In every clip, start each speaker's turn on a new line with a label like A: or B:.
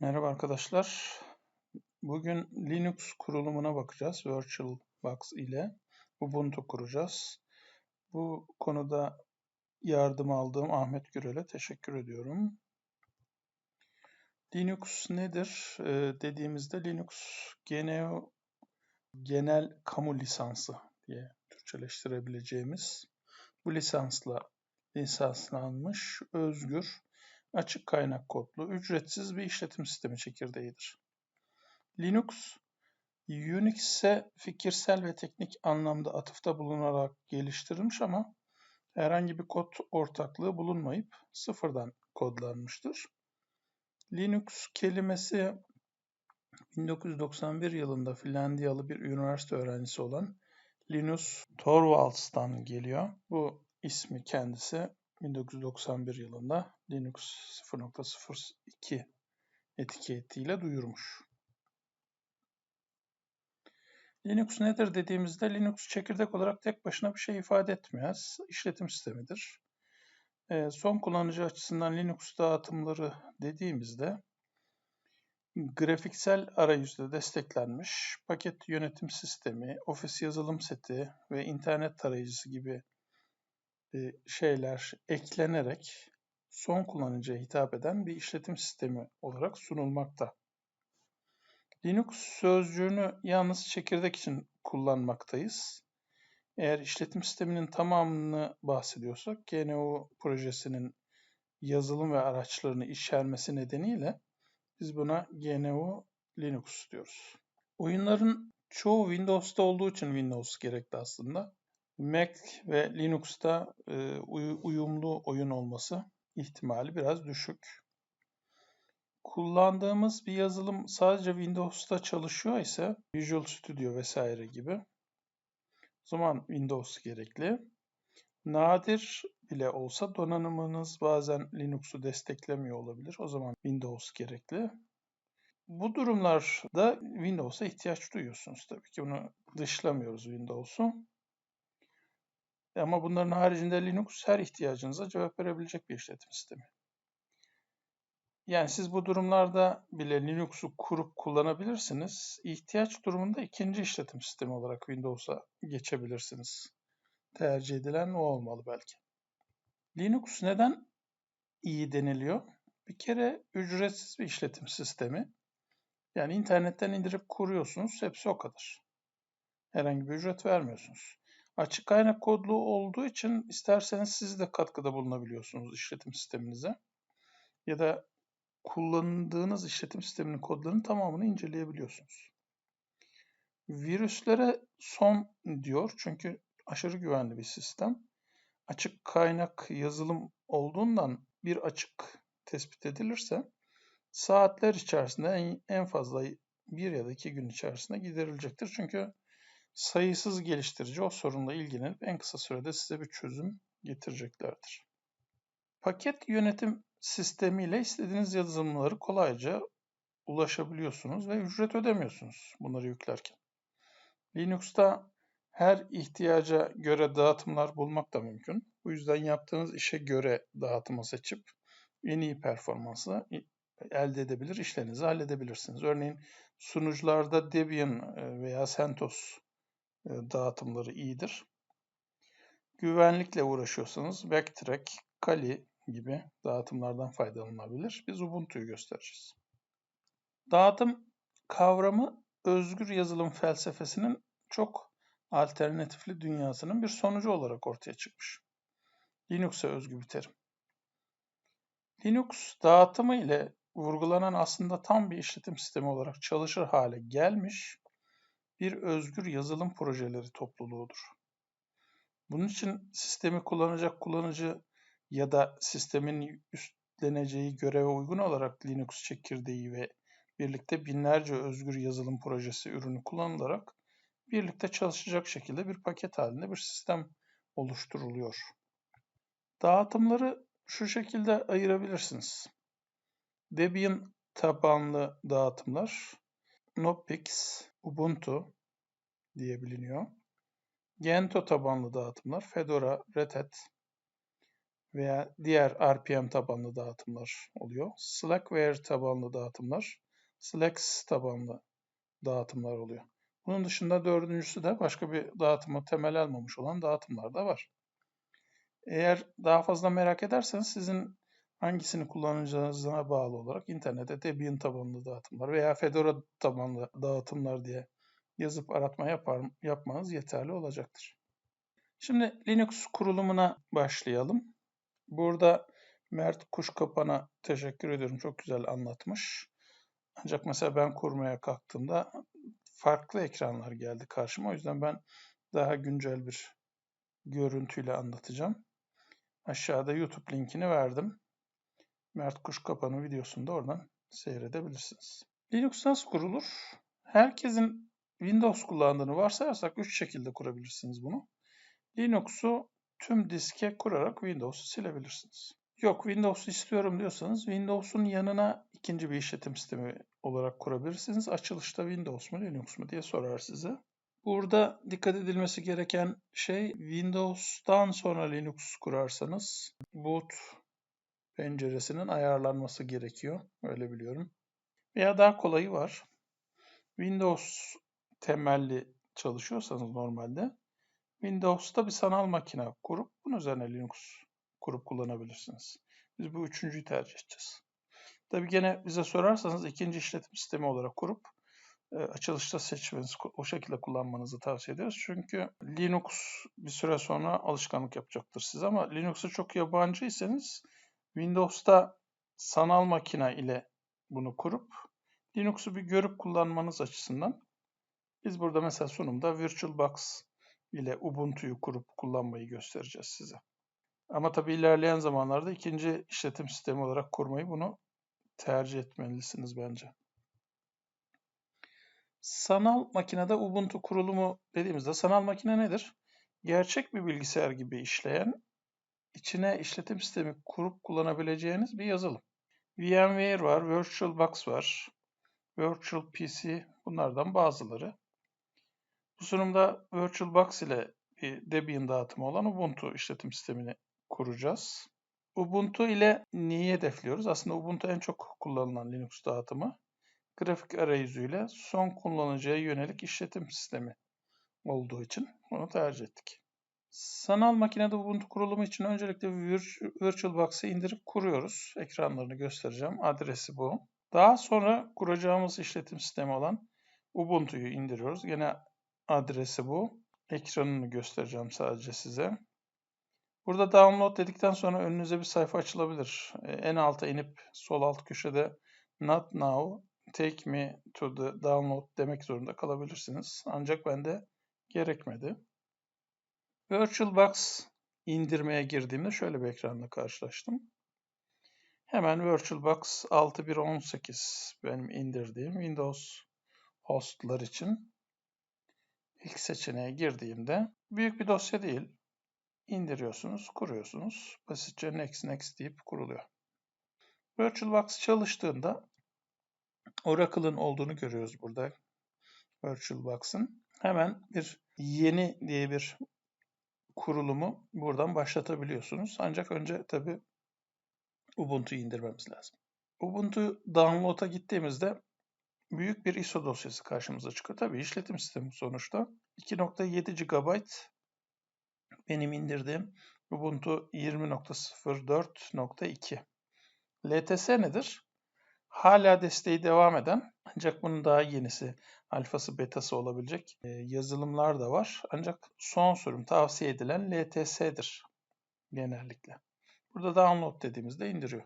A: Merhaba arkadaşlar. Bugün Linux kurulumuna bakacağız. VirtualBox ile Ubuntu kuracağız. Bu konuda yardım aldığım Ahmet Gürel'e teşekkür ediyorum. Linux nedir ee, dediğimizde Linux genel, genel kamu lisansı diye Türkçeleştirebileceğimiz bu lisansla lisanslanmış özgür açık kaynak kodlu, ücretsiz bir işletim sistemi çekirdeğidir. Linux, Unix'e fikirsel ve teknik anlamda atıfta bulunarak geliştirilmiş ama herhangi bir kod ortaklığı bulunmayıp sıfırdan kodlanmıştır. Linux kelimesi 1991 yılında Finlandiyalı bir üniversite öğrencisi olan Linus Torvalds'tan geliyor. Bu ismi kendisi 1991 yılında Linux 0.02 etiketiyle duyurmuş. Linux nedir dediğimizde Linux çekirdek olarak tek başına bir şey ifade etmez. İşletim sistemidir. E, son kullanıcı açısından Linux dağıtımları dediğimizde grafiksel arayüzde desteklenmiş paket yönetim sistemi, ofis yazılım seti ve internet tarayıcısı gibi şeyler eklenerek son kullanıcıya hitap eden bir işletim sistemi olarak sunulmakta. Linux sözcüğünü yalnız çekirdek için kullanmaktayız. Eğer işletim sisteminin tamamını bahsediyorsak GNU projesinin yazılım ve araçlarını içermesi nedeniyle biz buna GNU Linux diyoruz. Oyunların çoğu Windows'ta olduğu için Windows gerekli aslında. Mac ve Linux'ta e, uyumlu oyun olması ihtimali biraz düşük. Kullandığımız bir yazılım sadece Windows'ta çalışıyor ise Visual Studio vesaire gibi o zaman Windows gerekli. Nadir bile olsa donanımınız bazen Linux'u desteklemiyor olabilir. O zaman Windows gerekli. Bu durumlarda Windows'a ihtiyaç duyuyorsunuz tabii ki. Bunu dışlamıyoruz Windows'u. Ama bunların haricinde Linux her ihtiyacınıza cevap verebilecek bir işletim sistemi. Yani siz bu durumlarda bile Linux'u kurup kullanabilirsiniz. İhtiyaç durumunda ikinci işletim sistemi olarak Windows'a geçebilirsiniz. Tercih edilen o olmalı belki. Linux neden iyi deniliyor? Bir kere ücretsiz bir işletim sistemi. Yani internetten indirip kuruyorsunuz, hepsi o kadar. Herhangi bir ücret vermiyorsunuz. Açık kaynak kodlu olduğu için isterseniz siz de katkıda bulunabiliyorsunuz işletim sisteminize. Ya da kullandığınız işletim sisteminin kodlarının tamamını inceleyebiliyorsunuz. Virüslere son diyor çünkü aşırı güvenli bir sistem. Açık kaynak yazılım olduğundan bir açık tespit edilirse saatler içerisinde en, fazla bir ya da iki gün içerisinde giderilecektir. Çünkü sayısız geliştirici o sorunla ilgilenip en kısa sürede size bir çözüm getireceklerdir. Paket yönetim sistemiyle istediğiniz yazılımları kolayca ulaşabiliyorsunuz ve ücret ödemiyorsunuz bunları yüklerken. Linux'ta her ihtiyaca göre dağıtımlar bulmak da mümkün. Bu yüzden yaptığınız işe göre dağıtımı seçip en iyi performansı elde edebilir, işlerinizi halledebilirsiniz. Örneğin sunucularda Debian e, veya CentOS dağıtımları iyidir. Güvenlikle uğraşıyorsanız Backtrack, Kali gibi dağıtımlardan faydalanılabilir. Biz Ubuntu'yu göstereceğiz. Dağıtım kavramı özgür yazılım felsefesinin çok alternatifli dünyasının bir sonucu olarak ortaya çıkmış. Linux'a özgü bir terim. Linux dağıtımı ile vurgulanan aslında tam bir işletim sistemi olarak çalışır hale gelmiş bir özgür yazılım projeleri topluluğudur. Bunun için sistemi kullanacak kullanıcı ya da sistemin üstleneceği göreve uygun olarak Linux çekirdeği ve birlikte binlerce özgür yazılım projesi ürünü kullanılarak birlikte çalışacak şekilde bir paket halinde bir sistem oluşturuluyor. Dağıtımları şu şekilde ayırabilirsiniz. Debian tabanlı dağıtımlar, Knoppix, Ubuntu diye biliniyor. Gentoo tabanlı dağıtımlar Fedora, Red Hat veya diğer RPM tabanlı dağıtımlar oluyor. Slackware tabanlı dağıtımlar, Slacks tabanlı dağıtımlar oluyor. Bunun dışında dördüncüsü de başka bir dağıtımı temel almamış olan dağıtımlar da var. Eğer daha fazla merak ederseniz sizin hangisini kullanacağınıza bağlı olarak internette Debian tabanlı dağıtımlar veya Fedora tabanlı dağıtımlar diye yazıp aratma yapar, yapmanız yeterli olacaktır. Şimdi Linux kurulumuna başlayalım. Burada Mert Kuşkapan'a teşekkür ediyorum. Çok güzel anlatmış. Ancak mesela ben kurmaya kalktığımda farklı ekranlar geldi karşıma. O yüzden ben daha güncel bir görüntüyle anlatacağım. Aşağıda YouTube linkini verdim. Mert Kuşkapan'ın videosunu da oradan seyredebilirsiniz. Linux nasıl kurulur? Herkesin Windows kullandığını varsayarsak 3 şekilde kurabilirsiniz bunu. Linux'u tüm diske kurarak Windows'u silebilirsiniz. Yok Windows istiyorum diyorsanız Windows'un yanına ikinci bir işletim sistemi olarak kurabilirsiniz. Açılışta Windows mu Linux mu diye sorar size. Burada dikkat edilmesi gereken şey Windows'tan sonra Linux kurarsanız boot penceresinin ayarlanması gerekiyor. Öyle biliyorum. Veya daha kolayı var. Windows temelli çalışıyorsanız normalde Windows'ta bir sanal makine kurup bunun üzerine Linux kurup kullanabilirsiniz. Biz bu üçüncüyü tercih edeceğiz. Tabii gene bize sorarsanız ikinci işletim sistemi olarak kurup e, açılışta seçmeniz, o şekilde kullanmanızı tavsiye ediyoruz. Çünkü Linux bir süre sonra alışkanlık yapacaktır size ama Linux'a çok yabancıysanız Windows'ta sanal makine ile bunu kurup Linux'u bir görüp kullanmanız açısından biz burada mesela sunumda VirtualBox ile Ubuntu'yu kurup kullanmayı göstereceğiz size. Ama tabii ilerleyen zamanlarda ikinci işletim sistemi olarak kurmayı bunu tercih etmelisiniz bence. Sanal makinede Ubuntu kurulumu dediğimizde sanal makine nedir? Gerçek bir bilgisayar gibi işleyen, içine işletim sistemi kurup kullanabileceğiniz bir yazılım. VMware var, VirtualBox var, Virtual PC bunlardan bazıları. Bu sunumda VirtualBox ile bir Debian dağıtımı olan Ubuntu işletim sistemini kuracağız. Ubuntu ile neyi hedefliyoruz? Aslında Ubuntu en çok kullanılan Linux dağıtımı. Grafik arayüzüyle son kullanıcıya yönelik işletim sistemi olduğu için onu tercih ettik. Sanal makinede Ubuntu kurulumu için öncelikle VirtualBox'ı indirip kuruyoruz. Ekranlarını göstereceğim. Adresi bu. Daha sonra kuracağımız işletim sistemi olan Ubuntu'yu indiriyoruz. Yine adresi bu. Ekranını göstereceğim sadece size. Burada download dedikten sonra önünüze bir sayfa açılabilir. Ee, en alta inip sol alt köşede not now take me to the download demek zorunda kalabilirsiniz. Ancak bende gerekmedi. VirtualBox indirmeye girdiğimde şöyle bir ekranla karşılaştım. Hemen VirtualBox 6118 benim indirdiğim Windows hostlar için ilk seçeneğe girdiğimde büyük bir dosya değil. indiriyorsunuz, kuruyorsunuz. Basitçe next next deyip kuruluyor. VirtualBox çalıştığında Oracle'ın olduğunu görüyoruz burada. VirtualBox'ın. Hemen bir yeni diye bir kurulumu buradan başlatabiliyorsunuz. Ancak önce tabi Ubuntu'yu indirmemiz lazım. Ubuntu download'a gittiğimizde büyük bir ISO dosyası karşımıza çıkıyor. Tabii işletim sistemi sonuçta. 2.7 GB benim indirdiğim Ubuntu 20.04.2. LTS nedir? Hala desteği devam eden ancak bunun daha yenisi, alfası, betası olabilecek e, yazılımlar da var. Ancak son sürüm tavsiye edilen LTS'dir genellikle. Burada download dediğimizde indiriyor.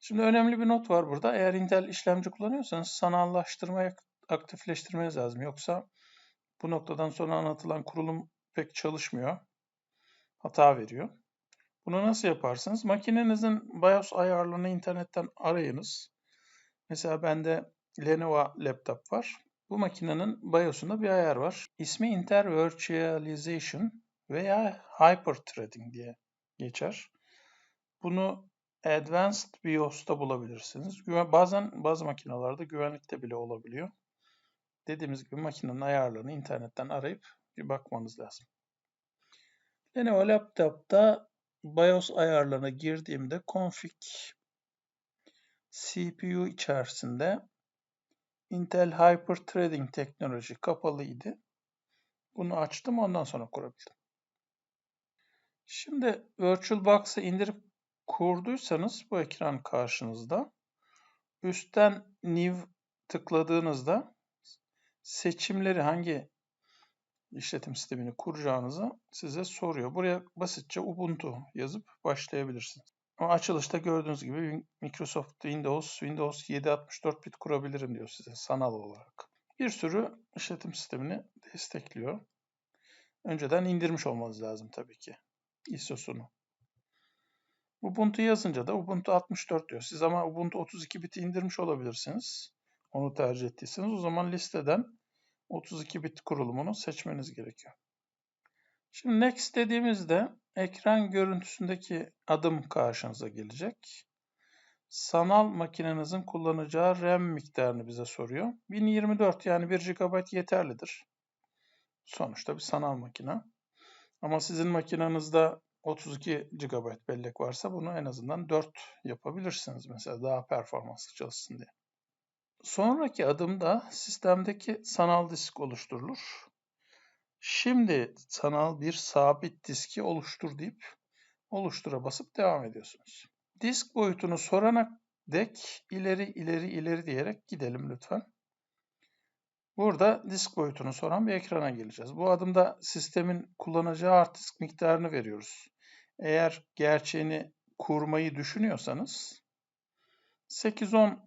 A: Şimdi önemli bir not var burada. Eğer Intel işlemci kullanıyorsanız sanallaştırmayı aktifleştirmeniz lazım. Yoksa bu noktadan sonra anlatılan kurulum pek çalışmıyor. Hata veriyor. Bunu nasıl yaparsınız? Makinenizin BIOS ayarlarını internetten arayınız. Mesela bende Lenovo laptop var. Bu makinenin BIOS'unda bir ayar var. İsmi Inter Virtualization veya Hyperthreading diye geçer. Bunu Advanced BIOS'ta bulabilirsiniz. Bazen bazı makinalarda güvenlikte bile olabiliyor. Dediğimiz gibi makinenin ayarlarını internetten arayıp bir bakmanız lazım. Lenovo laptop'ta BIOS ayarlarına girdiğimde config CPU içerisinde Intel Hyper Threading teknoloji kapalıydı. Bunu açtım ondan sonra kurabildim. Şimdi VirtualBox'ı indirip kurduysanız bu ekran karşınızda. Üstten New tıkladığınızda seçimleri hangi işletim sistemini kuracağınızı size soruyor. Buraya basitçe Ubuntu yazıp başlayabilirsiniz. Ama açılışta gördüğünüz gibi Microsoft Windows, Windows 764 bit kurabilirim diyor size sanal olarak. Bir sürü işletim sistemini destekliyor. Önceden indirmiş olmanız lazım tabii ki ISO'sunu. Ubuntu yazınca da Ubuntu 64 diyor. Siz ama Ubuntu 32 biti indirmiş olabilirsiniz. Onu tercih ettiyseniz o zaman listeden 32 bit kurulumunu seçmeniz gerekiyor. Şimdi next dediğimizde ekran görüntüsündeki adım karşınıza gelecek. Sanal makinenizin kullanacağı RAM miktarını bize soruyor. 1024 yani 1 GB yeterlidir. Sonuçta bir sanal makine. Ama sizin makinenizde 32 GB bellek varsa bunu en azından 4 yapabilirsiniz mesela daha performanslı çalışsın diye. Sonraki adımda sistemdeki sanal disk oluşturulur. Şimdi sanal bir sabit diski oluştur deyip oluştura basıp devam ediyorsunuz. Disk boyutunu sorana dek ileri ileri ileri diyerek gidelim lütfen. Burada disk boyutunu soran bir ekrana geleceğiz. Bu adımda sistemin kullanacağı hard disk miktarını veriyoruz. Eğer gerçeğini kurmayı düşünüyorsanız 8-10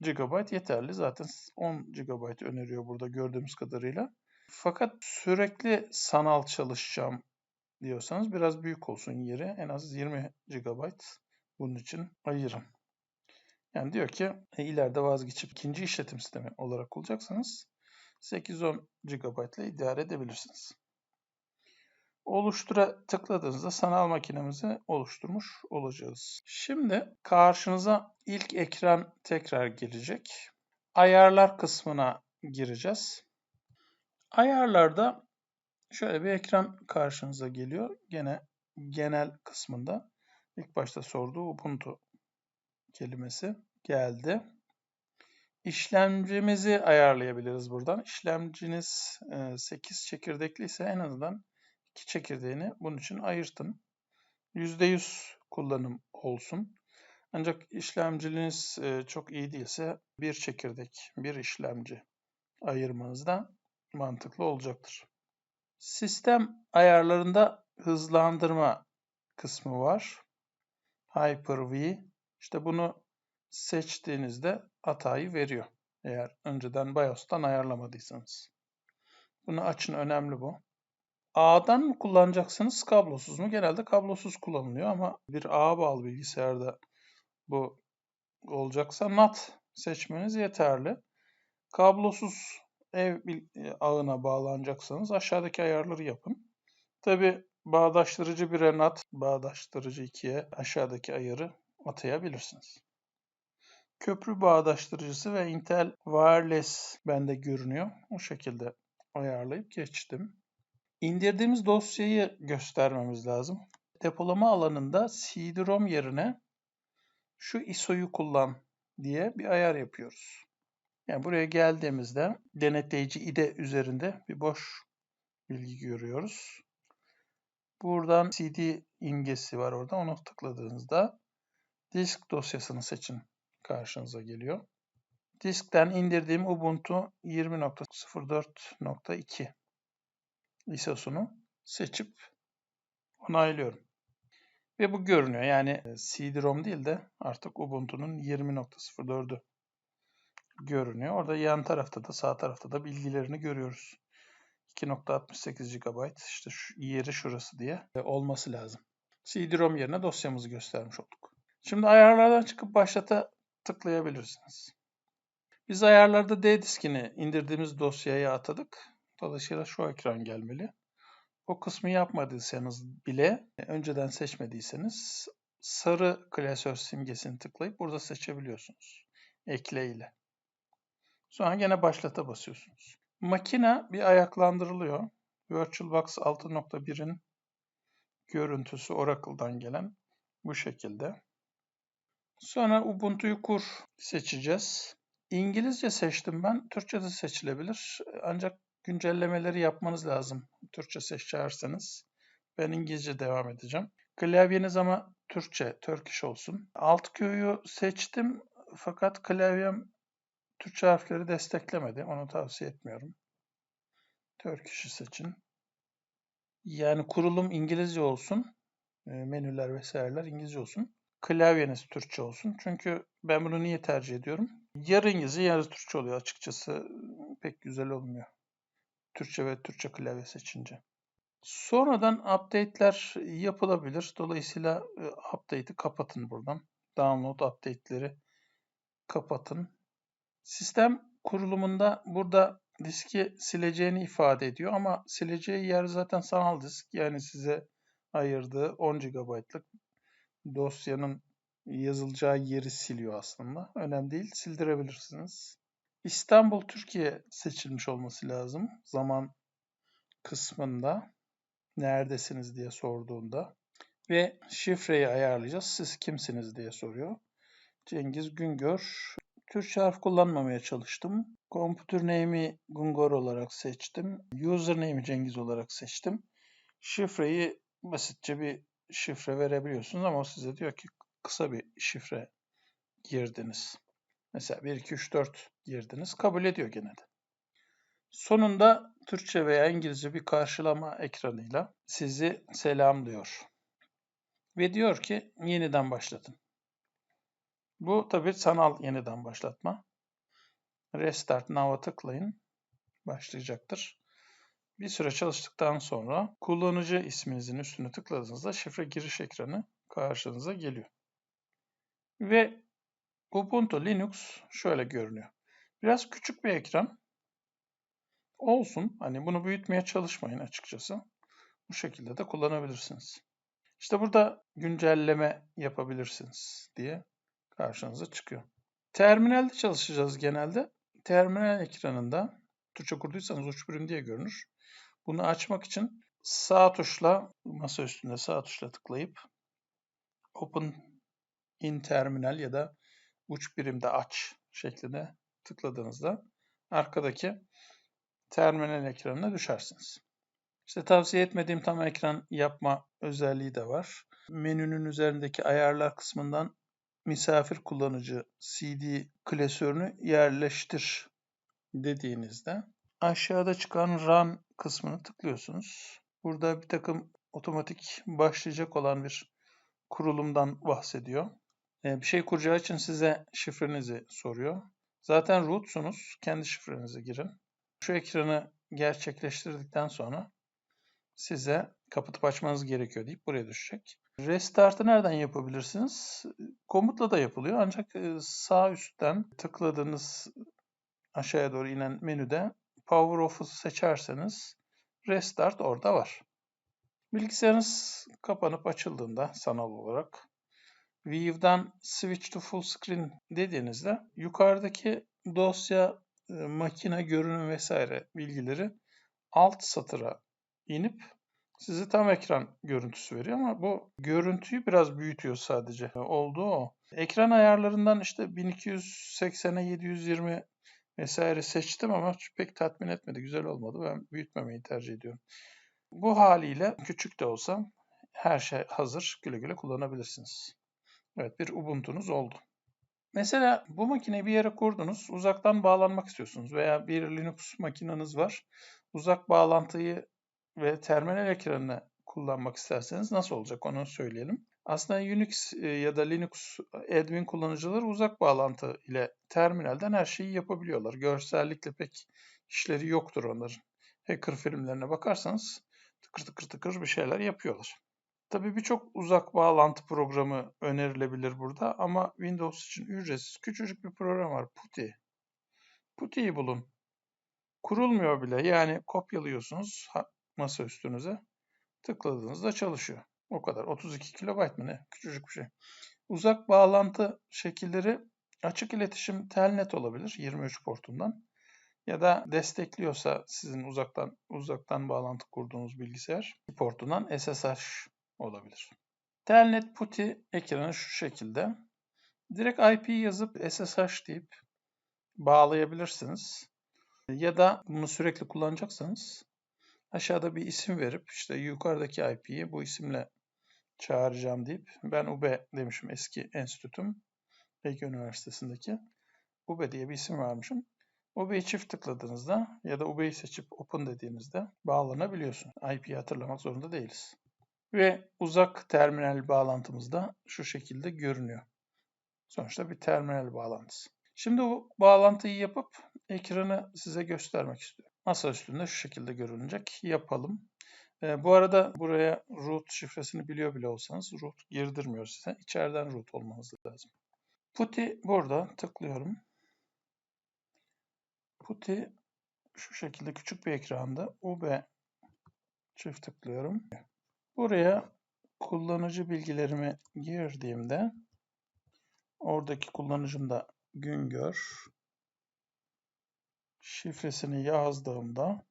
A: GB yeterli. Zaten 10 GB öneriyor burada gördüğümüz kadarıyla. Fakat sürekli sanal çalışacağım diyorsanız biraz büyük olsun yeri. En az 20 GB bunun için ayırın. Yani diyor ki e, ileride vazgeçip ikinci işletim sistemi olarak kullanacaksanız 8-10 GB ile idare edebilirsiniz. Oluştura tıkladığınızda sanal makinemizi oluşturmuş olacağız. Şimdi karşınıza ilk ekran tekrar gelecek. Ayarlar kısmına gireceğiz. Ayarlarda şöyle bir ekran karşınıza geliyor. Gene genel kısmında ilk başta sorduğu Ubuntu kelimesi geldi. İşlemcimizi ayarlayabiliriz buradan. İşlemciniz 8 çekirdekli ise en azından 2 çekirdeğini bunun için ayırtın. %100 kullanım olsun. Ancak işlemciniz çok iyi değilse bir çekirdek, bir işlemci ayırmanız da mantıklı olacaktır. Sistem ayarlarında hızlandırma kısmı var. Hyper-V. İşte bunu seçtiğinizde hatayı veriyor. Eğer önceden BIOS'tan ayarlamadıysanız. Bunu açın önemli bu. A'dan mı kullanacaksınız, kablosuz mu? Genelde kablosuz kullanılıyor ama bir A bağlı bilgisayarda bu olacaksa NAT seçmeniz yeterli. Kablosuz ev ağına bağlanacaksanız aşağıdaki ayarları yapın. Tabi bağdaştırıcı 1'e NAT, bağdaştırıcı 2'ye aşağıdaki ayarı atayabilirsiniz. Köprü bağdaştırıcısı ve Intel Wireless bende görünüyor. O şekilde ayarlayıp geçtim. İndirdiğimiz dosyayı göstermemiz lazım. Depolama alanında CD-ROM yerine şu ISO'yu kullan diye bir ayar yapıyoruz. Yani buraya geldiğimizde denetleyici IDE üzerinde bir boş bilgi görüyoruz. Buradan CD imgesi var orada. Onu tıkladığınızda disk dosyasını seçin karşınıza geliyor. Diskten indirdiğim Ubuntu 20.04.2 ISO'sunu seçip onaylıyorum. Ve bu görünüyor. Yani CD-ROM değil de artık Ubuntu'nun 20.04'ü görünüyor. Orada yan tarafta da sağ tarafta da bilgilerini görüyoruz. 2.68 GB işte şu, yeri şurası diye olması lazım. CD-ROM yerine dosyamızı göstermiş olduk. Şimdi ayarlardan çıkıp başlata tıklayabilirsiniz. Biz ayarlarda D diskini indirdiğimiz dosyaya atadık. Dolayısıyla şu ekran gelmeli. O kısmı yapmadıysanız bile, önceden seçmediyseniz sarı klasör simgesini tıklayıp burada seçebiliyorsunuz. Ekle ile. Sonra gene başlata basıyorsunuz. Makine bir ayaklandırılıyor. VirtualBox 6.1'in görüntüsü Oracle'dan gelen bu şekilde. Sonra Ubuntu'yu kur seçeceğiz. İngilizce seçtim ben. Türkçe de seçilebilir. Ancak güncellemeleri yapmanız lazım. Türkçe seçerseniz. Ben İngilizce devam edeceğim. Klavyeniz ama Türkçe, Turkish olsun. Alt Q'yu seçtim fakat klavyem Türkçe harfleri desteklemedi. Onu tavsiye etmiyorum. Turkish'i seçin. Yani kurulum İngilizce olsun. E, menüler vesaireler İngilizce olsun. Klavyeniz Türkçe olsun. Çünkü ben bunu niye tercih ediyorum? Yarı İngilizce, yarı Türkçe oluyor açıkçası. Pek güzel olmuyor. Türkçe ve Türkçe klavye seçince. Sonradan update'ler yapılabilir. Dolayısıyla e, update'i kapatın buradan. Download update'leri kapatın. Sistem kurulumunda burada diski sileceğini ifade ediyor ama sileceği yer zaten sanal disk. Yani size ayırdığı 10 GB'lık dosyanın yazılacağı yeri siliyor aslında. Önemli değil, sildirebilirsiniz. İstanbul, Türkiye seçilmiş olması lazım zaman kısmında. Neredesiniz diye sorduğunda. Ve şifreyi ayarlayacağız. Siz kimsiniz diye soruyor. Cengiz Güngör. Türkçe harf kullanmamaya çalıştım. Computer name'i Gungor olarak seçtim. Username'i Cengiz olarak seçtim. Şifreyi basitçe bir şifre verebiliyorsunuz ama o size diyor ki kısa bir şifre girdiniz. Mesela 1, 2, 3, 4 girdiniz. Kabul ediyor gene de. Sonunda Türkçe veya İngilizce bir karşılama ekranıyla sizi selamlıyor. Ve diyor ki yeniden başlatın. Bu tabi sanal yeniden başlatma. Restart Now'a tıklayın. Başlayacaktır. Bir süre çalıştıktan sonra kullanıcı isminizin üstüne tıkladığınızda şifre giriş ekranı karşınıza geliyor. Ve Ubuntu Linux şöyle görünüyor. Biraz küçük bir ekran. Olsun. Hani bunu büyütmeye çalışmayın açıkçası. Bu şekilde de kullanabilirsiniz. İşte burada güncelleme yapabilirsiniz diye karşınıza çıkıyor. Terminalde çalışacağız genelde. Terminal ekranında Türkçe kurduysanız uç birim diye görünür. Bunu açmak için sağ tuşla masa üstünde sağ tuşla tıklayıp Open in Terminal ya da uç birimde aç şeklinde tıkladığınızda arkadaki terminal ekranına düşersiniz. İşte tavsiye etmediğim tam ekran yapma özelliği de var. Menünün üzerindeki ayarlar kısmından misafir kullanıcı CD klasörünü yerleştir dediğinizde aşağıda çıkan Run kısmını tıklıyorsunuz. Burada bir takım otomatik başlayacak olan bir kurulumdan bahsediyor. Ee, bir şey kuracağı için size şifrenizi soruyor. Zaten rootsunuz. Kendi şifrenizi girin. Şu ekranı gerçekleştirdikten sonra size kapatıp açmanız gerekiyor deyip buraya düşecek. Restart'ı nereden yapabilirsiniz? Komutla da yapılıyor ancak e, sağ üstten tıkladığınız aşağıya doğru inen menüde Power Off'u seçerseniz Restart orada var. Bilgisayarınız kapanıp açıldığında sanal olarak View'dan Switch to Full Screen dediğinizde yukarıdaki dosya, e, makine görünüm vesaire bilgileri alt satıra inip sizi tam ekran görüntüsü veriyor ama bu görüntüyü biraz büyütüyor sadece. Olduğu o. Ekran ayarlarından işte 1280'e 720 vesaire seçtim ama pek tatmin etmedi. Güzel olmadı. Ben büyütmemeyi tercih ediyorum. Bu haliyle küçük de olsa her şey hazır. Güle güle kullanabilirsiniz. Evet bir Ubuntu'nuz oldu. Mesela bu makineyi bir yere kurdunuz, uzaktan bağlanmak istiyorsunuz veya bir Linux makineniz var. Uzak bağlantıyı ve terminal ekranını kullanmak isterseniz nasıl olacak onu söyleyelim. Aslında Unix e, ya da Linux admin kullanıcıları uzak bağlantı ile terminalden her şeyi yapabiliyorlar. Görsellikle pek işleri yoktur onların. Hacker filmlerine bakarsanız tıkır tıkır tıkır bir şeyler yapıyorlar. Tabii birçok uzak bağlantı programı önerilebilir burada ama Windows için ücretsiz küçücük bir program var. PuTTY. PuTTY'yi bulun. Kurulmuyor bile. Yani kopyalıyorsunuz masa üstünüze. Tıkladığınızda çalışıyor. O kadar. 32 kilobayt mı ne? Küçücük bir şey. Uzak bağlantı şekilleri açık iletişim telnet olabilir 23 portundan. Ya da destekliyorsa sizin uzaktan uzaktan bağlantı kurduğunuz bilgisayar portundan SSH olabilir. Telnet PuTTY ekranı şu şekilde. Direkt IP yazıp SSH deyip bağlayabilirsiniz. Ya da bunu sürekli kullanacaksanız aşağıda bir isim verip işte yukarıdaki IP'yi bu isimle çağıracağım deyip ben UBE demişim eski enstitüm Ege Üniversitesi'ndeki UBE diye bir isim vermişim. UBE'yi çift tıkladığınızda ya da UBE'yi seçip Open dediğinizde bağlanabiliyorsun. IP'yi hatırlamak zorunda değiliz. Ve uzak terminal bağlantımız da şu şekilde görünüyor. Sonuçta bir terminal bağlantısı. Şimdi bu bağlantıyı yapıp ekranı size göstermek istiyorum. Masa üstünde şu şekilde görünecek. Yapalım. E, bu arada buraya root şifresini biliyor bile olsanız root girdirmiyor size. İçeriden root olmanız lazım. PuTTY burada tıklıyorum. PuTTY şu şekilde küçük bir ekranda UB çift tıklıyorum. Buraya kullanıcı bilgilerimi girdiğimde oradaki kullanıcım da Güngör şifresini yazdığımda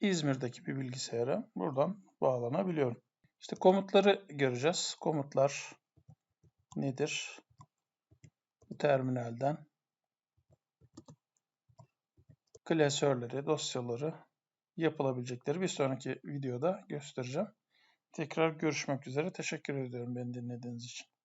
A: İzmir'deki bir bilgisayara buradan bağlanabiliyorum. İşte komutları göreceğiz. Komutlar nedir? Bu terminalden klasörleri, dosyaları yapılabilecekleri bir sonraki videoda göstereceğim. Tekrar görüşmek üzere. Teşekkür ediyorum beni dinlediğiniz için.